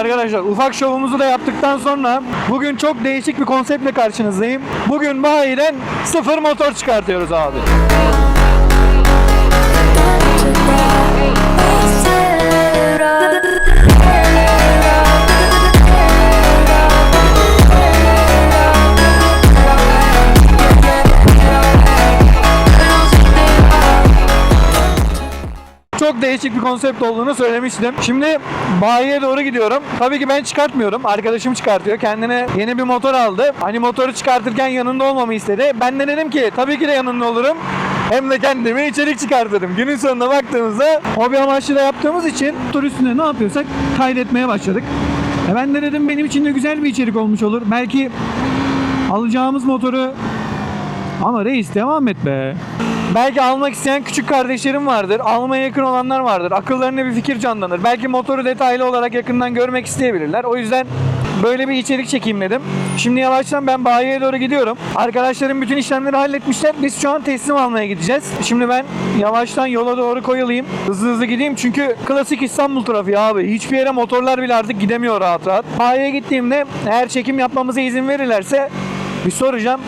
arkadaşlar ufak şovumuzu da yaptıktan sonra bugün çok değişik bir konseptle karşınızdayım. Bugün bayiden sıfır motor çıkartıyoruz abi. Çok değişik bir konsept olduğunu söylemiştim. Şimdi bayiye doğru gidiyorum. Tabii ki ben çıkartmıyorum. Arkadaşım çıkartıyor. Kendine yeni bir motor aldı. Hani motoru çıkartırken yanında olmamı istedi. Ben de dedim ki tabii ki de yanında olurum. Hem de kendime içerik çıkartırım. Günün sonuna baktığımızda hobi amaçlı yaptığımız için motor üstünde ne yapıyorsak kaydetmeye başladık. E ben de dedim benim için de güzel bir içerik olmuş olur. Belki alacağımız motoru ama reis devam et be. Belki almak isteyen küçük kardeşlerim vardır. Almaya yakın olanlar vardır. Akıllarına bir fikir canlanır. Belki motoru detaylı olarak yakından görmek isteyebilirler. O yüzden böyle bir içerik çekeyim dedim. Şimdi yavaştan ben bayiye doğru gidiyorum. Arkadaşlarım bütün işlemleri halletmişler. Biz şu an teslim almaya gideceğiz. Şimdi ben yavaştan yola doğru koyulayım. Hızlı hızlı gideyim çünkü klasik İstanbul trafiği abi. Hiçbir yere motorlar bile artık gidemiyor rahat rahat. Bayiye gittiğimde eğer çekim yapmamıza izin verirlerse bir soracağım.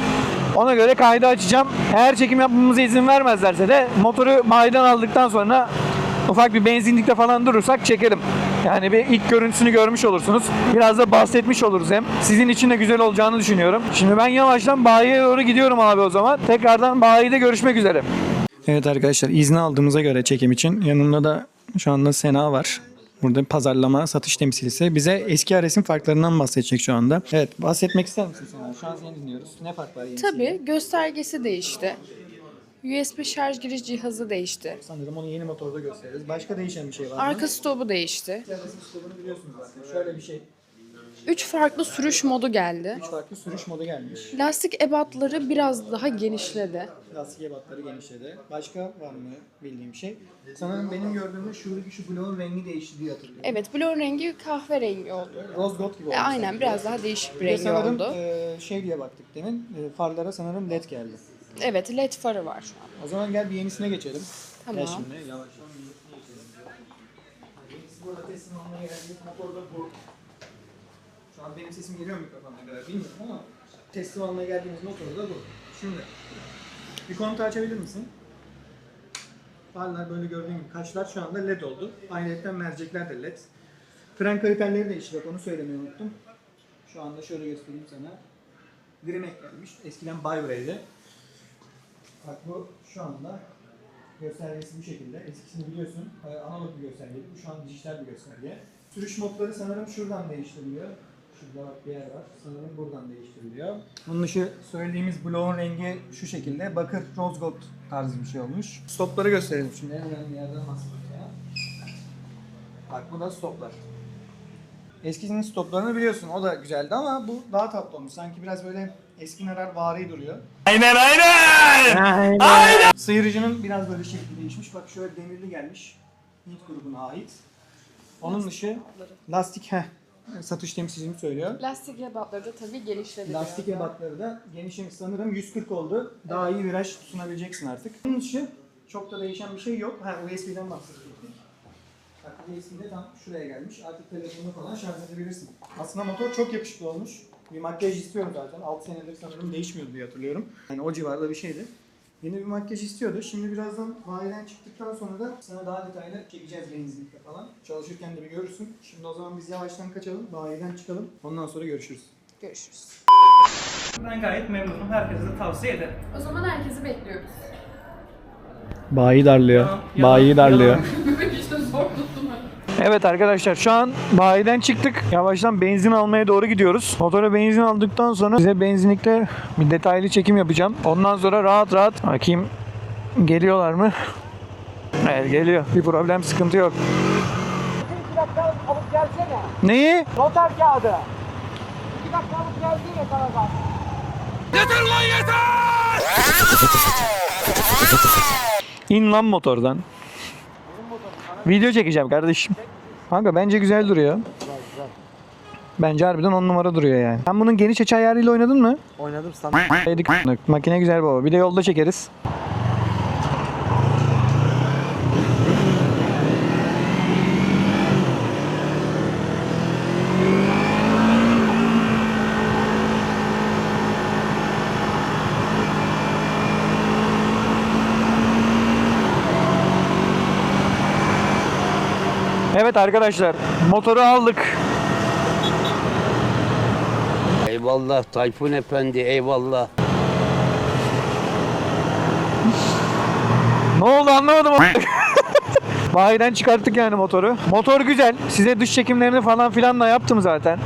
Ona göre kaydı açacağım. Eğer çekim yapmamıza izin vermezlerse de motoru bayiden aldıktan sonra ufak bir benzinlikte falan durursak çekerim. Yani bir ilk görüntüsünü görmüş olursunuz. Biraz da bahsetmiş oluruz hem. Sizin için de güzel olacağını düşünüyorum. Şimdi ben yavaştan bayiye doğru gidiyorum abi o zaman. Tekrardan bayide görüşmek üzere. Evet arkadaşlar izni aldığımıza göre çekim için yanımda da şu anda Sena var. Burada pazarlama, satış temsilcisi. Bize eski Ares'in farklarından bahsedecek şu anda. Evet, bahsetmek ister misin Sena? Şu an seni dinliyoruz. Ne fark var yenisiyle? Tabii göstergesi değişti. USB şarj giriş cihazı değişti. Sanırım onu yeni motorda gösteririz. Başka değişen bir şey var mı? Arka stopu değişti. Arasının stopunu biliyorsunuz zaten. Şöyle bir şey. Üç farklı sürüş modu geldi. Üç farklı sürüş modu gelmiş. Lastik ebatları biraz daha genişledi. Lastik ebatları genişledi. Başka var mı bildiğim şey? Sanırım benim gördüğümde şuradaki şu bloğun rengi değişti diye hatırlıyorum. Evet, blue rengi kahverengi oldu. Rose gold gibi oldu. E, aynen sanki. biraz daha değişik bir rengi sanırım oldu. e, şey diye baktık demin. e, farlara sanırım led geldi. Evet, led farı var şu an. O zaman gel bir yenisine geçelim. Tamam. Gel şimdi. Yenisi burada teslim almaya geldik. Motor da bu. An benim sesim geliyor mu mikrofonuna kadar bilmiyorum ama teslim almaya geldiğimiz motor da bu. Şimdi bir kontu açabilir misin? Farlar böyle gördüğün gibi kaşlar şu anda led oldu. Ayrıca mercekler de led. Fren kaliperleri değişti bak onu söylemeyi unuttum. Şu anda şöyle göstereyim sana. Grimek gelmiş. Eskiden Bibray'di. Bak bu şu anda göstergesi bu şekilde. Eskisini biliyorsun. e, Analog bir göstergeydi. Bu şu an dijital bir gösterge. Sürüş modları sanırım şuradan değiştiriliyor. Şurada bir yer var. Sanırım buradan değiştiriliyor. Bunun dışı söylediğimiz bloğun rengi şu şekilde. Bakır rose gold tarzı bir şey olmuş. Stopları gösterelim şimdi. En önemli yerden bahsedelim ya. Bak bu da stoplar. Eskisinin stoplarını biliyorsun. O da güzeldi ama bu daha tatlı olmuş. Sanki biraz böyle eski narar vari duruyor. Sıyırıcının biraz böyle şekli değişmiş. Bak şöyle demirli gelmiş. Hint grubuna ait. Onun dışı lastik heh. Satış temsilcim söylüyor. Lastik ebatları da tabii genişledi. Lastik biraz ebatları da genişlemiş sanırım 140 oldu. Daha iyi viraj sunabileceksin artık. Bunun dışı çok da değişen bir şey yok. Ha USB'den bahsedecektik. Bak USB de tam şuraya gelmiş. Artık telefonunu falan şarj edebilirsin. Aslında motor çok yakışıklı olmuş. Bir makyaj istiyorum zaten. 6 senedir sanırım değişmiyordu diye hatırlıyorum. Yani o civarda bir şeydi. Yeni bir makyaj istiyordu. Şimdi birazdan bayiden çıktıktan sonra da sana daha detaylı çekeceğiz benzinlikte falan. Çalışırken de bir görürsün. Şimdi o zaman biz yavaştan kaçalım. Bayiden çıkalım. Ondan sonra görüşürüz. Görüşürüz. Ben gayet memnunum. Herkese de tavsiye ederim. O zaman herkesi bekliyoruz. Bayi darlıyor. Yalan, yalan, Bayi darlıyor. yalan. Evet arkadaşlar şu an bayiden çıktık. Yavaştan benzin almaya doğru gidiyoruz. Motora benzin aldıktan sonra size benzinlikte bir detaylı çekim yapacağım. Ondan sonra rahat rahat bakayım geliyorlar mı? Evet geliyor. Bir problem sıkıntı yok. İki dakika alıp gelsene. Neyi? Noter kağıdı. İki dakika alıp gelsene karadan. İn lan motordan. Video çekeceğim kardeşim. Kanka bence güzel duruyor. Bence harbiden on numara duruyor yani. Sen bunun geniş açı ayarıyla oynadın mı? Oynadım sana. Yedik. Makine güzel baba. Bir de yolda çekeriz. Evet arkadaşlar motoru aldık. Eyvallah Tayfun Efendi eyvallah. Ne oldu anlamadım. Bayiden çıkarttık yani motoru. Motor güzel. Size dış çekimlerini falan filan da yaptım zaten.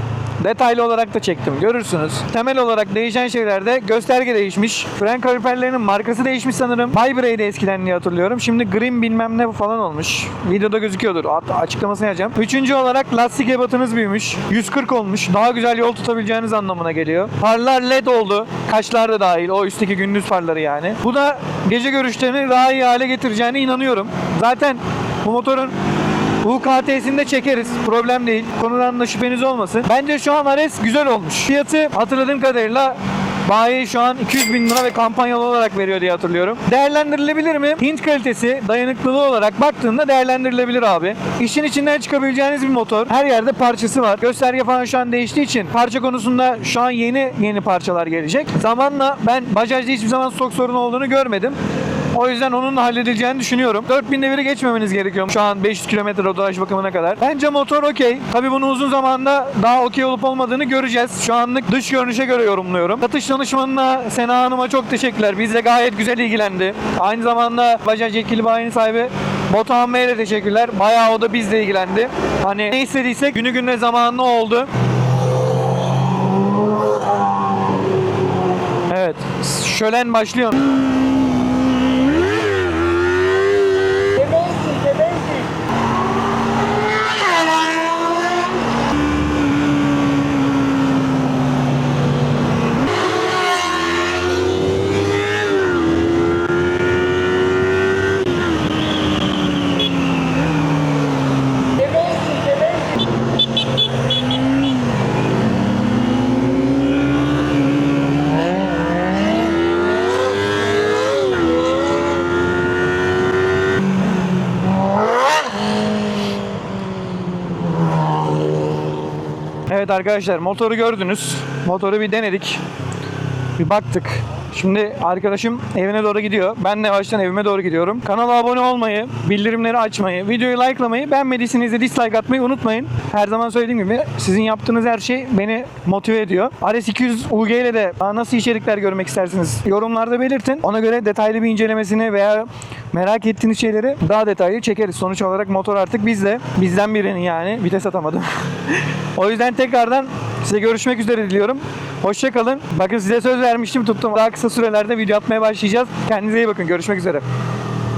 Detaylı olarak da çektim. Görürsünüz. Temel olarak değişen şeylerde gösterge değişmiş. Fren kaliperlerinin markası değişmiş sanırım. Bybray'de eskiden diye hatırlıyorum. Şimdi Green bilmem ne falan olmuş. Videoda gözüküyordur. Hatta açıklamasını yapacağım. Üçüncü olarak lastik ebatınız büyümüş. 140 olmuş. Daha güzel yol tutabileceğiniz anlamına geliyor. Farlar led oldu. Kaşlar da dahil. O üstteki gündüz farları yani. Bu da gece görüşlerini daha iyi hale getireceğine inanıyorum. Zaten bu motorun UKT'sinde çekeriz. Problem değil. Konudan da şüpheniz olmasın. Bence şu an Ares güzel olmuş. Fiyatı hatırladığım kadarıyla Bayi şu an 200 bin lira ve kampanyalı olarak veriyor diye hatırlıyorum. Değerlendirilebilir mi? Hint kalitesi, dayanıklılığı olarak baktığında değerlendirilebilir abi. İşin içinden çıkabileceğiniz bir motor. Her yerde parçası var. Gösterge falan şu an değiştiği için parça konusunda şu an yeni yeni parçalar gelecek. Zamanla ben Bajaj'da hiçbir zaman stok sorunu olduğunu görmedim. O yüzden onun da halledileceğini düşünüyorum. 4000 deviri geçmemeniz gerekiyor şu an 500 km rodaj bakımına kadar. Bence motor okey. Tabii bunu uzun zamanda daha okey olup olmadığını göreceğiz. Şu anlık dış görünüşe göre yorumluyorum. Satış danışmanına Sena Hanım'a çok teşekkürler. Bizle gayet güzel ilgilendi. Aynı zamanda Bajaj yetkili bayinin sahibi Batuhan Bey'e de teşekkürler. Bayağı o da bizle ilgilendi. Hani ne istediysek günü gününe zamanlı oldu. Evet. Şölen başlıyor. Evet arkadaşlar motoru gördünüz. Motoru bir denedik. Bir baktık. Şimdi arkadaşım evine doğru gidiyor. Ben de yavaştan evime doğru gidiyorum. Kanala abone olmayı, bildirimleri açmayı, videoyu likelamayı, beğenmediyseniz de dislike atmayı unutmayın. Her zaman söylediğim gibi sizin yaptığınız her şey beni motive ediyor. RS200 UG ile de nasıl içerikler görmek istersiniz yorumlarda belirtin. Ona göre detaylı bir incelemesini veya merak ettiğiniz şeyleri daha detaylı çekeriz. Sonuç olarak motor artık bizde. Bizden birinin yani. Vites atamadım. o yüzden tekrardan size görüşmek üzere diliyorum. Hoşçakalın. Bakın size söz vermiştim tuttum. Daha kısa sürelerde video atmaya başlayacağız. Kendinize iyi bakın. Görüşmek üzere.